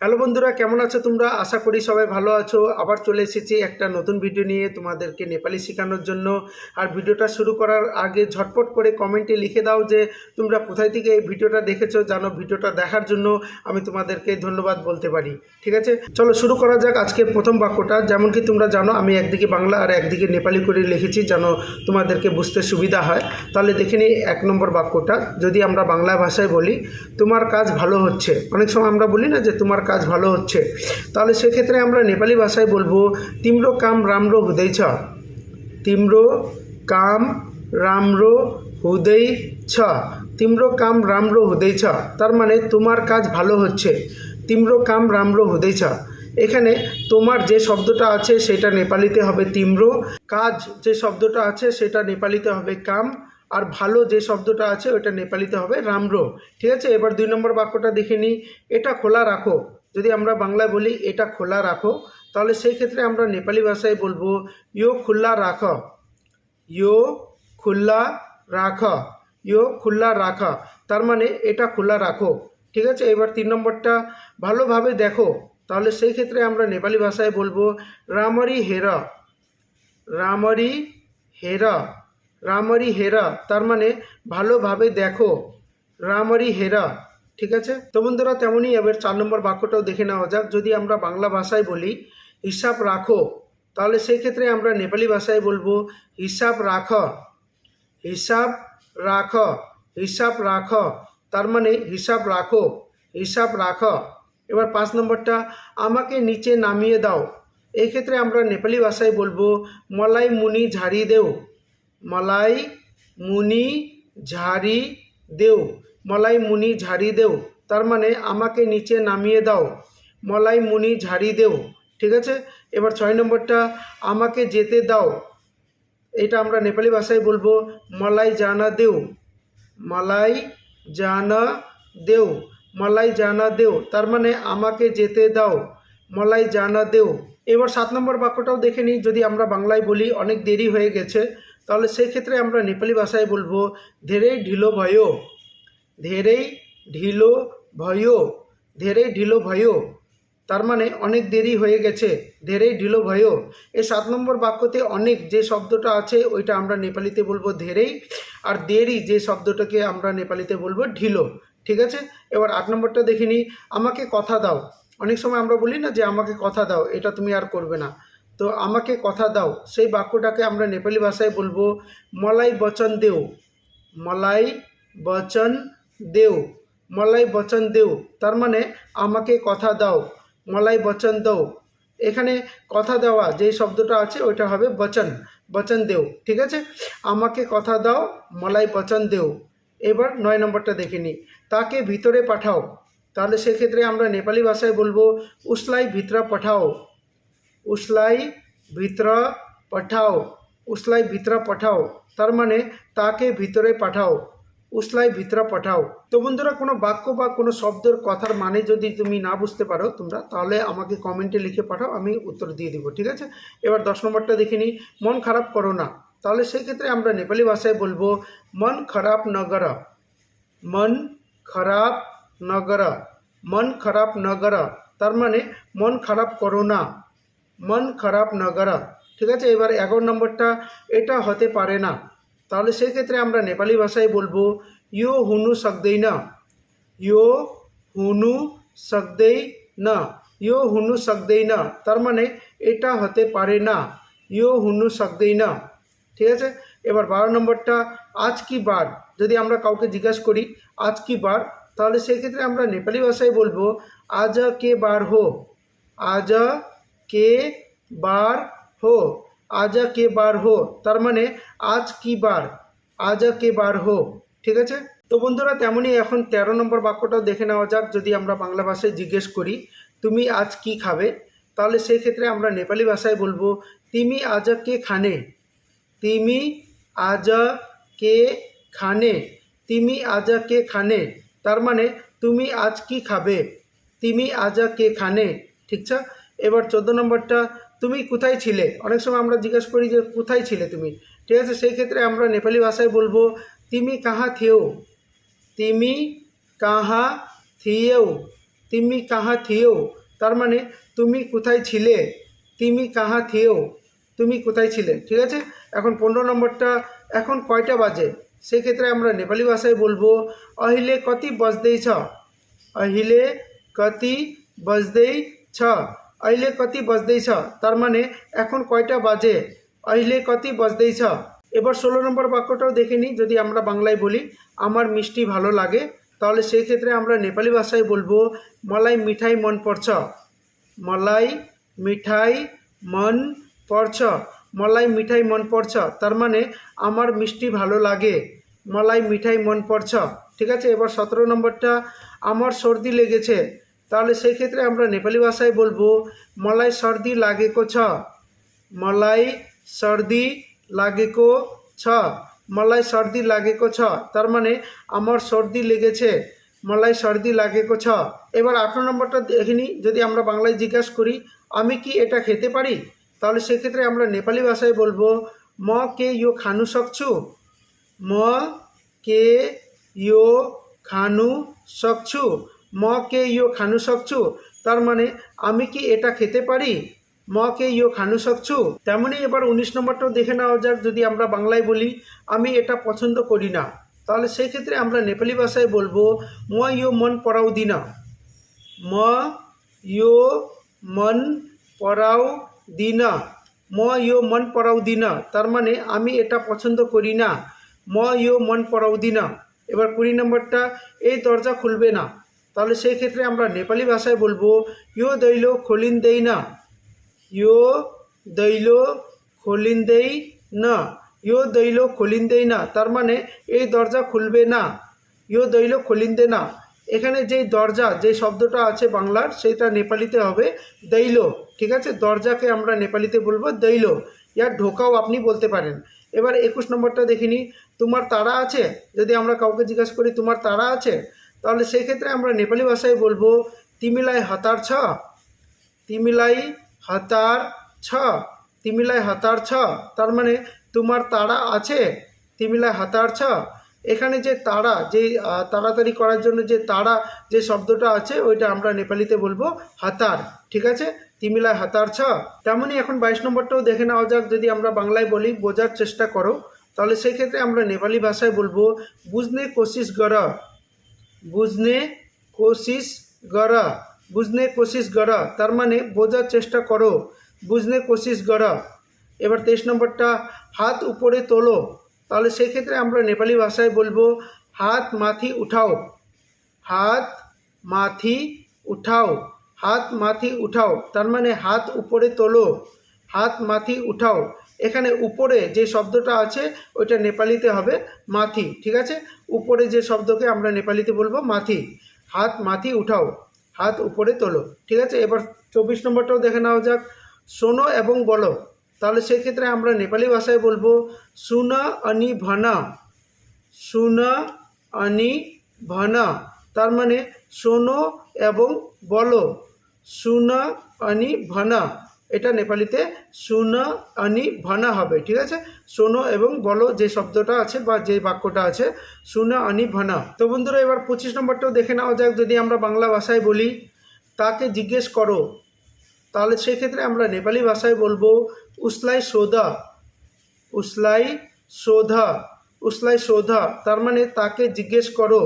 Hello বন্ধুরা, কেমন আছো তোমরা? আশা করি সবাই ভালো আছো। আবার চলে এসেছি একটা নতুন ভিডিও নিয়ে তোমাদেরকে নেপালি শেখানোর জন্য। আর ভিডিওটা শুরু করার আগে ঝটপট করে কমেন্টে লিখে দাও যে তোমরা কোথায় থেকে এই ভিডিওটা দেখেছ, জানো ভিডিওটা দেখার জন্য আমি তোমাদেরকে ধন্যবাদ বলতে পারি। ঠিক আছে? চলো শুরু করা যাক আজকের প্রথম বাক্যটা। যেমন কি তোমরা জানো, আমি একদিকে বাংলা আর একদিকে নেপালি করে লিখেছি যেন তোমাদেরকে বুঝতে সুবিধা হয়। তাহলে দেখে নিই এক নম্বর বাক্যটা। যদি আমরা বাংলা ভাষায় বলি, তোমার কাজ ভালো হচ্ছে। অনেক সময় আমরা বলি না যে, তোমার কাজ ভালো হচ্ছে। তাহলে সেক্ষেত্রে আমরা নেপালি ভাষায় বলব, তিম্রো কাম রামরো হুদেই ছ। তিম্রো কাম রামরো হুদেই ছ। তিম্রো কাম রামরো হুদেই ছ। তার মানে তোমার কাজ ভালো হচ্ছে। তিম্রো কাম রামরো হুদেই ছ। এখানে তোমার যে শব্দটা আছে সেটা নেপালিতে হবে তিম্র, কাজ যে শব্দটা আছে সেটা নেপালিতে হবে কাম, আর ভালো যে শব্দটা আছে ওটা নেপালিতে হবে রামরো। ঠিক আছে? এবার দুই নম্বর বাক্যটা দেখে নিই। এটা খোলা রাখো। যদি আমরা বাংলায় বলি, এটা খোলা রাখো। তাহলে সেই ক্ষেত্রে আমরা নেপালি ভাষায় বলব, ইয়ো খুল্লা রাখ। ইয়ো খুল্লা রাখ। ইয়ো খুল্লা রাখ। তার মানে এটা খোলা রাখো। ঠিক আছে? এবার তিন নম্বরটা ভালোভাবে দেখো। তাহলে সেই ক্ষেত্রে আমরা নেপালি ভাষায় বলব, রামরি হেরা। রামরি হেরা। রামরি হেরা। তার মানে ভালোভাবে দেখো। রামরি হেরা। ঠিক আছে? তো বন্ধুরা, তেমনই এবার চার নম্বর বাক্যটাও দেখে নেওয়া যাক। যদি আমরা বাংলা ভাষায় বলি, হিসাব রাখো, তাহলে সেই ক্ষেত্রে আমরা নেপালি ভাষায় বলব, হিসাব রাখ হিসাব রাখ হিসাব রাখ। তার মানে হিসাব রাখো, হিসাব রাখ। এবার পাঁচ নম্বরটা, আমাকে নিচে নামিয়ে দাও। এই ক্ষেত্রে আমরা নেপালি ভাষায় বলব, মলাই মুনি ঝাড়ি দেও। মলাই মুনি ঝাড়ি দেও। মলাই মুনি ঝাড়ি দেও, তার মানে আমাকে নিচে নামিয়ে দাও। মলাই মুনি ঝাড়ি দেও, ঠিক আছে? এবার ছয় নম্বরটা, আমাকে যেতে দাও। এটা আমরা নেপালি ভাষায় বলব, মলাই জানা দেও। মালাই জানা দেও, মালাই জানা দেও, তার মানে আমাকে যেতে দাও। মলাই জানা দেও। এবার সাত নম্বর বাক্যটাও দেখে নিই, যদি আমরা বাংলায় বলি, অনেক দেরি হয়ে গেছে। তাহলে সেই ক্ষেত্রে আমরা নেপালি ভাষায় বলব, ধেরেই ঢিলো ভয়ো। ধেরেই ঢিলো ভয়ো ধেরেই ঢিলো ভয়ো। তার মানে অনেক দেরি হয়ে গেছে ধেরেই ঢিলো ভয়ো। এই সাত নম্বর বাক্যতে অনেক যে শব্দটা আছে, ওইটা আমরা নেপালিতে বলব ধেরেই আর দেরি যে শব্দটাকে আমরা নেপালিতে বলব ঢিলো। ঠিক আছে? এবার আট নম্বরটা দেখে নিই। আমাকে কথা দাও। অনেক সময় আমরা বলি না যে আমাকে কথা দাও, এটা তুমি আর করবে না। তো আমাকে কথা দাও। সেই বাক্যটাকে আমরা নেপালি ভাষায় বলব, মলাই বচন দেও। মলাই বচন দেও, মলাই বচন দেও, তার মানে আমাকে কথা দাও, মলাই বচন দাও। এখানে কথা দেওয়া যে শব্দটা আছে ওইটা হবে বচন বচন দেও, ঠিক আছে? আমাকে কথা দাও, মলাই বচন দেও। এবার নয় নম্বরটা দেখে নিই। তাকে ভিতরে পাঠাও। তাহলে সেক্ষেত্রে আমরা নেপালি ভাষায় বলব, উসলাই ভিতরা পাঠাও। উসলাই ভিতরা পাঠাও। উসলাই ভিতরা পাঠাও। তার মানে তাকে ভিতরে পাঠাও। উসলাই ভিতরা পাঠাও। তো বন্ধুরা, কোনো বাক্য বা কোনো শব্দের কথার মানে যদি তুমি না বুঝতে পারো তোমরা, তাহলে আমাকে কমেন্টে লিখে পাঠাও, আমি উত্তর দিয়ে দিব, ঠিক আছে? এবার দশ নম্বরটা দেখে নিই। মন খারাপ করো না। তাহলে সেই ক্ষেত্রে আমরা নেপালি ভাষায় বলব, মন খারাপ নগর মন খারাপ নগর মন খারাপ নগর তার মানে মন খারাপ করো না। মন খারাপ নগর ঠিক আছে? এবার এগারো নম্বরটা, এটা হতে পারে না। তাহলে সেই ক্ষেত্রে আমরা নেপালি ভাষায় বলব, ইয়ো হুনু সকদেই না। ইয়ো হুনু সকদেই না। ইয়ো হুনু সকদেই না। তার মানে এটা হতে পারে না। ইয়ো হুনু সকদেই না। ঠিক আছে? এবার বারো নম্বরটা, আজ কি বার? যদি আমরা কাউকে জিজ্ঞাসা করি, আজ কি বার? তাহলে সেক্ষেত্রে আমরা নেপালি ভাষায় বলব, আজ কে বার হো? আজ কে বার হো? আজ কে বার হো তার মানে আজ কি বার আজ কে বার হো ঠিক আছে? তো বন্ধুরা, তেমনই এখন তেরো নম্বর বাক্যটাও দেখে নেওয়া যাক, যদি আমরা বাংলা ভাষায় জিজ্ঞেস করি, তুমি আজ কি খাবে? তাহলে সেই ক্ষেত্রে আমরা নেপালি ভাষায় বলব, তিমি আজ কে খানে? তিমি আজ কে খানে? তিমি আজ কে খানে? তার মানে তুমি আজ কি খাবে? তিমি আজ কে খানে? ঠিক আছে? এবার চোদ্দ নম্বরটা তুমি কোথায় ছিলে? অনেক সময় আমরা জিজ্ঞেস করি যে, কোথায় ছিলে তুমি? ঠিক আছে, সেই ক্ষেত্রে আমরা নেপালি ভাষায় বলব, তিমি কাহা থিয়েও তিমি কাহা থিয়েও? তিমি কাহা থিয়েও? তার মানে তুমি কোথায় ছিলে? তিমি কাহা থিয়েও? তুমি কোথায় ছিলে? ঠিক আছে? এখন পনেরো নম্বরটা, এখন কয়টা বাজে? সেক্ষেত্রে আমরা নেপালি ভাষায় বলব, অহিলে কতি বজদেই ছ। অহিলে কতি বজদেই ছ। अहिले कति बज्दैछ তার মানে এখন কয়টা বাজে अहिले কতি বজদেইছ এবার ষোলো নম্বর বাক্যটাও দেখে নিই যদি আমরা বাংলায় বলি আমার মিষ্টি ভালো লাগে তাহলে সেই ক্ষেত্রে আমরা নেপালি ভাষায় বলবো মলাই মিঠাই মন পড়ছ মলাই মিঠাই মন পড়ছ মলাই মিঠাই মন পড়ছ তার মানে আমার মিষ্টি ভালো লাগে মলাই মিঠাই মন পড়ছ ঠিক আছে এবার সতেরো নম্বরটা আমার সর্দি লেগেছে তাহলে সেই ক্ষেত্রে আমরা নেপালি ভাষায় বলব, মলাই সর্দি লাগে কো ছ? মলাই সর্দি লাগে কো ছ? মলাই সর্দি লাগে কো ছ? তার মানে আমার সর্দি লেগেছে, মলাই সর্দি লাগে কো ছ? এবার আঠারো নম্বরটা দেখিনি যদি আমরা বাংলায় জিজ্ঞাসা করি, আমি কি এটা খেতে পারি? তাহলে সেক্ষেত্রে আমরা নেপালি ভাষায় বলব, ম কে ইয়ো খানু সকছু ম কে ইয়ো খানু সকছু ম, কে ইয়ো খানু সকছু তার মানে আমি কি এটা খেতে পারি? মকে ইয়ো খানু সকছু তেমনই এবার উনিশ নম্বরটাও দেখে নেওয়া যাক, যদি আমরা বাংলায় বলি, আমি এটা পছন্দ করি না। তাহলে সেই ক্ষেত্রে আমরা নেপালি ভাষায় বলব, ম ইয়ো মন পড়াও দিনা। ম ইয়ো মন পড়াও দিনা। ম ইয়ো মন পড়াও দিনা। তার মানে আমি এটা পছন্দ করি না। ম ইয়ো মন পড়াও দিনা। এবার কুড়ি নম্বরটা, এই দরজা খুলবে না। তাহলে সেই ক্ষেত্রে আমরা নেপালি ভাষায় বলব, ইয়ো দৈল খলিন দেই না। ইয়ো দৈল খলিন দেই না। ইয়ো দৈল খলিন দেই না, তার মানে এই দরজা খুলবে না। ইয়ো দৈল খলিন দে না। এখানে যেই দরজা যে শব্দটা আছে বাংলার সেটা নেপালিতে হবে দৈল। ঠিক আছে? দরজাকে আমরা নেপালিতে বলব দৈল। ইয়ার ঢোকাও আপনি বলতে পারেন। এবার একুশ নম্বরটা দেখিনি। তোমার তারা আছে? যদি আমরা কাউকে জিজ্ঞাসা করি, তোমার তারা আছে? তাহলে সেই ক্ষেত্রে আমরা নেপালি ভাষায় বলব, তিমিলাই হাতার ছ, তিমিলাই হাতার ছ, তিমিলাই হাতার ছ, তার মানে তোমার তারা আছে, তিমিলাই হাতার ছ। এখানে যে তারা, যে তাড়াতাড়ি করার জন্য যে তারা যে শব্দটা আছে, ওইটা আমরা নেপালিতে বলব হাতার, ঠিক আছে? তিমিলাই হাতার ছ। তেমনই এখন বাইশ নম্বরটাও দেখে নেওয়া যাক, যদি আমরা বাংলায় বলি, বোঝার চেষ্টা করো। তাহলে সেই ক্ষেত্রে আমরা নেপালি ভাষায় বলব, বুঝনে কোশিস কর বুঝনে কোশিস গড়া। বুঝনে কোশিস গড়া, তার মানে বোঝার চেষ্টা করো। বুঝনে কোশিস গড়া। এবার তেইশ নম্বরটা, হাত উপরে তোলো। তাহলে সেক্ষেত্রে আমরা নেপালি ভাষায় বলব, হাত মাথি উঠাও। হাত মাথি উঠাও। হাত মাথি উঠাও, তার মানে হাত উপরে তোলো। হাত মাথি উঠাও। এখানে উপরে যে শব্দটা আছে, ওইটা নেপালিতে হবে মাথি, ঠিক আছে? উপরে যে শব্দকে আমরা নেপালিতে বলব মাথি। হাত, মাথি উঠাও, হাত উপরে তোলো, ঠিক আছে? এবার চব্বিশ নম্বরটাও দেখে নেওয়া যাক। শোনো এবং বলো, তাহলে সেক্ষেত্রে আমরা নেপালি ভাষায় বলব, সুনা অনি ভানা, সুনা অনি ভানা। তার মানে শোনো এবং বলো, সুনা অনি ভানা। এটা নেপালিতে সুনা অনি ভানা হবে, ঠিক আছে? শোনো এবং বলো যে শব্দটা আছে বা যে বাক্যটা আছে, সুনা অনি ভানা। তো বন্ধুরা, এবার পঁচিশ নম্বরটাও দেখে নেওয়া যাক, যদি আমরা বাংলা ভাষায় বলি, তাকে জিজ্ঞেস করো। তাহলে সেক্ষেত্রে আমরা নেপালি ভাষায় বলব, উসলাই সোদা উসলাই সোধা। উসলাই সোধা, তার মানে তাকে জিজ্ঞেস করো,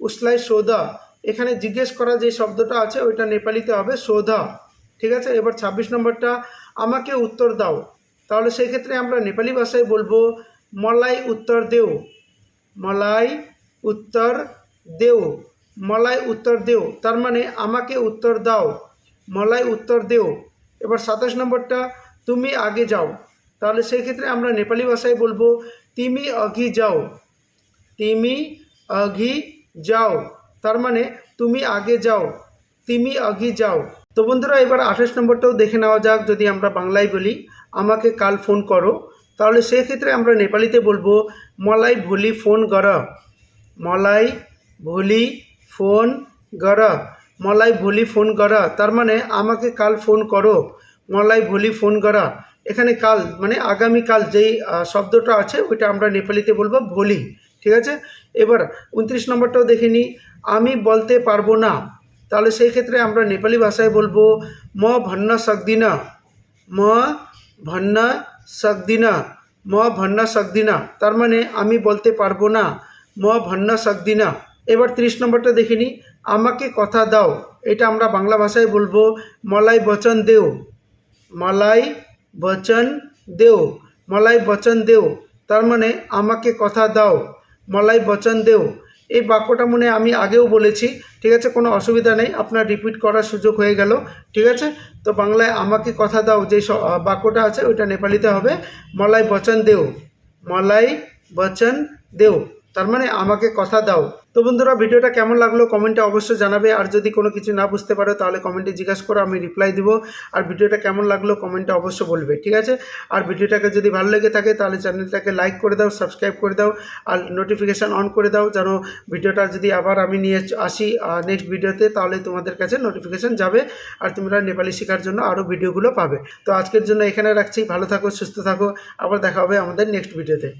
উসলাই সোধা? এখানে জিজ্ঞেস করা যে শব্দটা আছে, ওইটা নেপালিতে হবে সোধা। ঠিক আছে? এবার ছাব্বিশ নম্বরটা, আমাকে উত্তর দাও। তাহলে সেই ক্ষেত্রে আমরা নেপালি ভাষায় বলব, মলাই উত্তর দেও। মলাই উত্তর দেও। মলাই উত্তর দেও। তার মানে আমাকে উত্তর দাও। মলাই উত্তর দেও। এবার সাতাশ নম্বরটা, তুমি আগে যাও। তাহলে সেই ক্ষেত্রে আমরা নেপালি ভাষায় বলব, তিমি অঘি যাও। তিমি অঘি যাও। তার মানে তুমি আগে যাও। তিমি অঘি যাও। তো বন্ধুরা, এবার আঠাশ নম্বরটাও দেখে নেওয়া যাক যদি আমরা বাংলায় বলি। আমাকে কাল ফোন করো। তাহলে সেক্ষেত্রে আমরা নেপালিতে বলব, মলাই ভুলি ফোন গর মলাই ভুলি ফোন গর মলাই ভুলি ফোন গরা তার মানে আমাকে কাল ফোন করো। মলাই ভুলি ফোন গরা এখানে কাল মানে আগামীকাল যেই শব্দটা আছে, ওইটা আমরা নেপালিতে বলব ভোলি। ঠিক আছে? এবার উনত্রিশ নম্বরটাও দেখে নিই। আমি বলতে পারব না। তাহলে সেই ক্ষেত্রে আমরা নেপালি ভাষায় বলব, ম ভন্ন সকদিনা ম ভন্ন সকদিনা ম ভন্ন সকদিনা তার মানে আমি বলতে পারব না, ম ভন্ন সকদিনা এবার তিরিশ নম্বরটা দেখে আমাকে কথা দাও। এটা আমরা বাংলা ভাষায় বলব, মলাই বচন দেও। মলাই বচন দেও, মলাই বচন দেও। তার মানে আমাকে কথা দাও। মলাই বচন দেও। এই বাক্যটা মনে আমি আগেও বলেছি, ঠিক আছে? কোনো অসুবিধা নেই, আপনার রিপিট করার সুযোগ হয়ে গেল, ঠিক আছে? তো বাংলায় আমাকে কথা দাও, যে বাক্যটা আছে, ওইটা নেপালিতে হবে, মলাই বচন দেও, মলাই বচন দেও। তার মানে আমাকে কথা দাও। তো বন্ধুরা, ভিডিওটা কেমন লাগল কমেন্টে অবশ্যই জানাবে। আর যদি কোনো কিছু না বুঝতে পারো, তাহলে কমেন্টে জিজ্ঞাসা করো, আমি রিপ্লাই দিব। আর ভিডিওটা কেমন লাগল কমেন্টে অবশ্যই বলবে, ঠিক আছে? আর ভিডিওটাকে যদি ভালো লেগে থাকে, তাহলে চ্যানেলটাকে লাইক করে দাও সাবস্ক্রাইব করে দাও, আর নোটিফিকেশান অন করে দাও, যেন ভিডিওটা যদি আবার আমি নিয়ে আসি নেক্সট ভিডিওতে, তাহলে তোমাদের কাছে নোটিফিকেশান যাবে। আর তোমরা নেপালি শেখার জন্য আরও ভিডিওগুলো পাবে। তো আজকের জন্য এখানে রাখছি। ভালো থাকো, সুস্থ থাকো। আবার দেখা হবে আমাদের নেক্সট ভিডিওতে